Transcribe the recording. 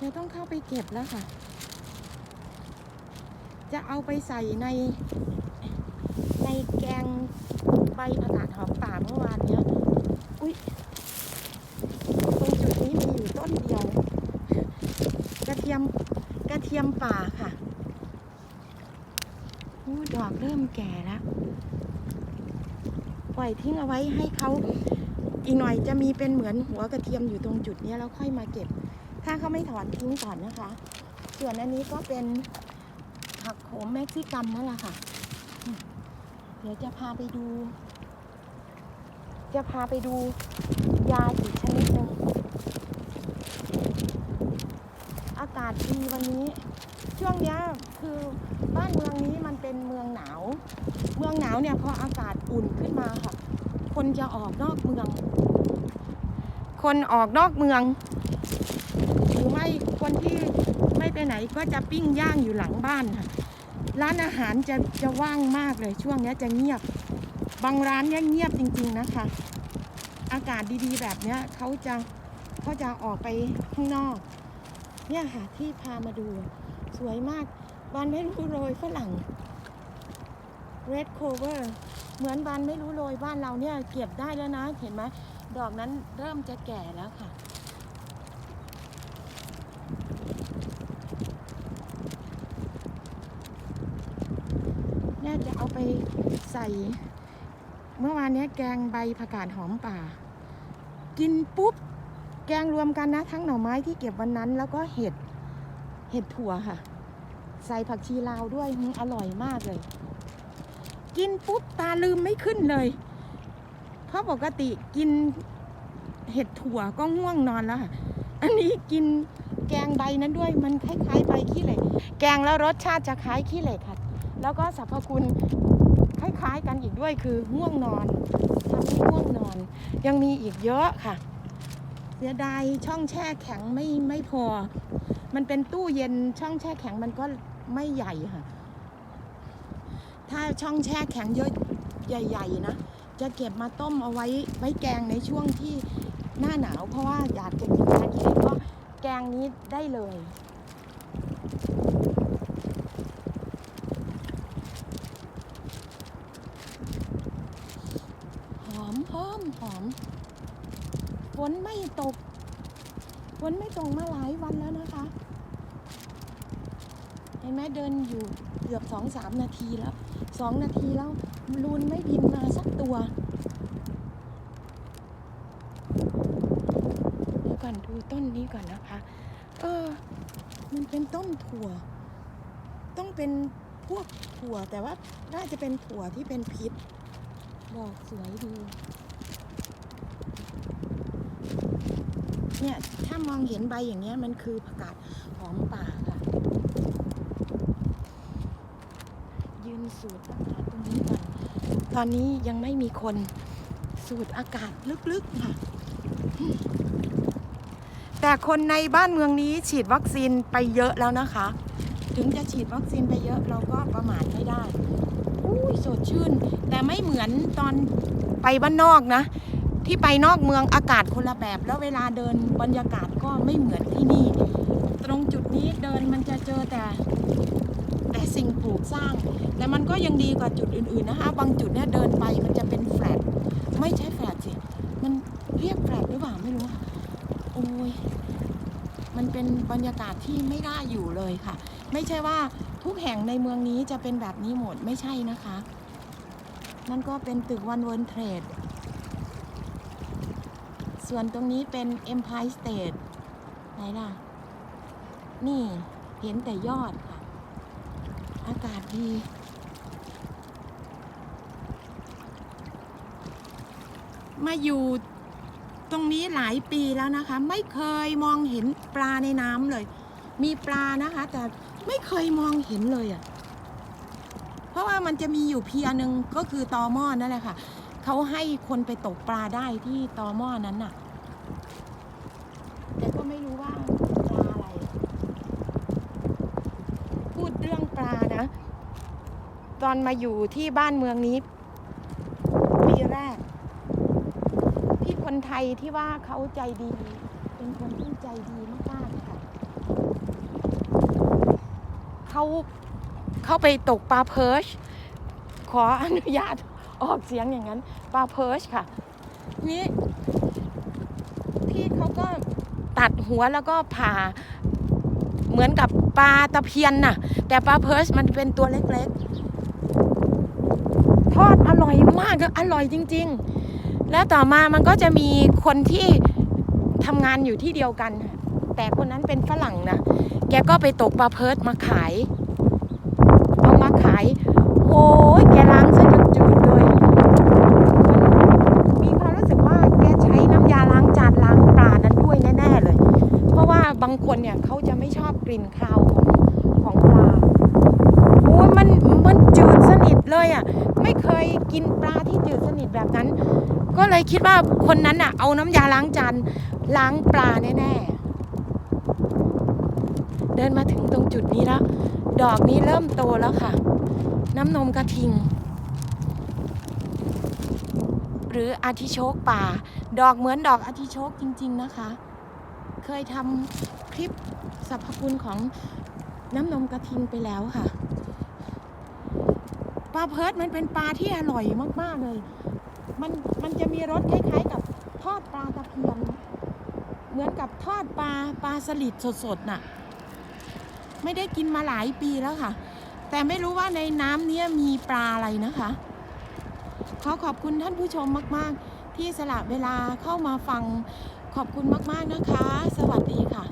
เดี๋ยวต้องเข้าไปเก็บแล้วค่ะ จะเอาไปใส่ใน ในแกงใบผักกาดหอมป่าเมื่อวานเนี้ย อุ้ยตรงจุดนี้มีอยู่ต้นเดียว กระเทียมกระเทียมป่าค่ะอู้ดอกเริ่มแก่แล้วปล่อยทิ้งเอาไว้ให้เขาอีกหน่อยจะมีเป็นเหมือนหัวกระเทียมอยู่ตรงจุดนี้แล้วค่อยมาเก็บ ถ้าเขาไม่ถอนทิ้งก่อนนะคะ ส่วนอันนี้ก็เป็นผักโขมเม็กซิกันนั่นแหละค่ะ เดี๋ยวจะพาไปดู จะพาไปดูยาอีกชนิดหนึ่งอากาศดีวันนี้ ช่วงนี้คือบ้านเมืองนี้มันเป็นเมืองหนาว เมืองหนาวเนี่ยพออากาศอุ่นขึ้นมาค่ะ คนจะออกนอกเมือง คนออกนอกเมือง หรือไม่คนที่ไม่ไปไหน ก็จะปิ้งย่างอยู่หลังบ้านค่ะ ร้านอาหารจะจะว่างมากเลยช่วงนี้จะเงียบ บางร้านเนี่ยเงียบจริง ๆนะคะ อากาศดีๆ แบบเนี้ยเขาจะเขาจะออกไปข้างนอก เนี่ยค่ะที่พามาดู สวยมากบานไม่รู้โรยฝรั่ง red clover เหมือนบานไม่รู้โรยบ้านเราเนี่ยเก็บได้แล้วนะ เห็นไหมดอกนั้นเริ่มจะแก่แล้วค่ะ น่าจะเอาไป ใส่ เมื่อวานนี้แกงใบผักกาดหอมป่า กินปุ๊บ แกงรวมกันนะ ทั้งหน่อไม้ที่เก็บวันนั้น แล้วก็เห็ดเห็ดถั่วค่ะ ใส่ผักชีลาวด้วยอร่อยมากเลย กินปุ๊บตาลืมไม่ขึ้นเลย เพราะปกติกินเห็ดถั่วก็ง่วงนอนแล้วค่ะ อันนี้กินแกงใบนั้นด้วยมันคล้ายๆใบขี้เหล็ก แกงแล้วรสชาติจะคล้ายขี้เหล็กค่ะ แล้วก็สรรพคุณคล้ายๆกันอีกด้วยคือง่วงนอนทำให้ง่วงนอน ยังมีอีกเยอะค่ะ เสียดายช่องแช่แข็งไม่ไม่พอ มันเป็นตู้เย็นช่องแช่แข็งมันก็ไม่ใหญ่ค่ะ ถ้าช่องแช่แข็งเยอะใหญ่ๆนะจะเก็บมาต้มเอาไว้ไว้แกงในช่วงที่หน้าหนาว เพราะว่าอยากจะกินทานกินก็แกงนี้ได้เลย หอ มหอมฝนไม่ตกฝนไม่ตกมาหลายวันแล้วนะคะ เห็นไหมเดินอยู่เกือบสองสามนาทีแล้วสองนาทีแล้วลูนไม่บินมาสักตัวเดี๋ยวก่อนดูต้นนี้ก่อนนะคะ เออ มันเป็นต้นถั่ว ต้องเป็นพวกถั่วแต่ว่าน่าจะเป็นถั่วที่เป็นพิษ ดอกสวยดี เนี่ยถ้ามองเห็นใบอย่างเงี้ยมันคือผักกาดหอมป่าค่ะ ยืนสูดอากาศตรงนี้ก่อนตอนนี้ยังไม่มีคนสูดอากาศลึกๆค่ะ แต่คนในบ้านเมืองนี้ฉีดวัคซีนไปเยอะแล้วนะคะ ถึงจะฉีดวัคซีนไปเยอะเราก็ประมาทไม่ได้อุ้ยสดชื่น แต่ไม่เหมือนตอนไปบ้านนอกนะ ที่ไปนอกเมืองอากาศคนละแบบ แล้วเวลาเดินบรรยากาศก็ไม่เหมือนที่นี่ ตรงจุดนี้เดินมันจะเจอแต่ แต่สิ่งปลูกสร้าง แต่มันก็ยังดีกว่าจุดอื่นๆนะคะ บางจุดเนี่ยเดินไปมันจะเป็นแฟลตไม่ใช่แฟลตสิมันเรียกแฟลตหรือเปล่าไม่รู้โอ้ยมันเป็นบรรยากาศที่ไม่น่าอยู่เลยค่ะ ไม่ใช่ว่าทุกแห่งในเมืองนี้จะเป็นแบบนี้หมดไม่ใช่นะคะนั่นก็เป็นตึกวันเวิร์นเทรด ส่วนตรงนี้เป็น Empire State ไหนล่ะ นี่เห็นแต่ยอดค่ะ อากาศดีมาอยู่ตรงนี้หลายปีแล้วนะคะ ไม่เคยมองเห็นปลาในน้ำเลย มีปลานะคะ แต่ไม่เคยมองเห็นเลยอะ่ะเพราะว่ามันจะมีอยู่เพียหนึ่งก็คือตอหม้อนั่นแหละค่ะ เขาให้คนไปตกปลาได้ที่ตอหม้อนั้นน่ะ แต่ก็ไม่รู้ว่าปลาอะไร พูดเรื่องปลานะ ตอนมาอยู่ที่บ้านเมืองนี้ปีแรกที่คนไทยที่ว่าเขาใจดี เป็นคนที่ใจดีมากๆค่ะเขาเข้าไปตกปลาเพิร์ชขออนุญาต ออกเสียงอย่างนั้นปลาเพิร์ชค่ะนี่พี่เขาก็ตัดหัวแล้วก็ผ่าเหมือนกับปลาตะเพียนน่ะ แต่ปลาเพิร์ชมันเป็นตัวเล็กๆ ทอดอร่อยมากอร่อยจริง ๆ แล้วต่อมามันก็จะมีคนที่ทำงานอยู่ที่เดียวกัน แต่คนนั้นเป็นฝรั่งนะ แกก็ไปตกปลาเพิร์ชมาขาย เอามาขายโอ้ยแกล้างซะจนจืดเลยมันมีความรู้สึกว่าแกใช้น้ำยาล้างจานล้างปลานั้นด้วยแน่ๆเลย เพราะว่าบางคนเนี่ยเขาจะไม่ชอบกลิ่นคาวของของปลา โอ้ยมันมันจืดสนิทเลยอะ ไม่เคยกินปลาที่จืดสนิทแบบนั้น ก็เลยคิดว่าคนนั้นอะ เอาน้ำยาล้างจานล้างปลาแน่ๆ เดินมาถึงตรงจุดนี้แล้ว ดอกนี้เริ่มโตแล้วค่ะ น้ำนมกระทิง หรืออาทิโชกป่า ดอกเหมือนดอกอาทิโชกจริง ๆนะคะ เคยทำคลิปสรรพคุณของน้ำนมกระทิงไปแล้วค่ะ ปลาเพิร์ดมันเป็นปลาที่อร่อยมากๆเลย มันมันจะมีรสคล้ายๆ กับทอดปลาตะเพียนเหมือนกับทอดปลาปลาสลิดสดๆน่ะ ไม่ได้กินมาหลายปีแล้วค่ะ แต่ไม่รู้ว่าในน้ำนี้มีปลาอะไรนะคะ ขอขอบคุณท่านผู้ชมมาก ๆ ที่สละเวลาเข้ามาฟังขอบคุณมาก ๆ นะคะ สวัสดีค่ะ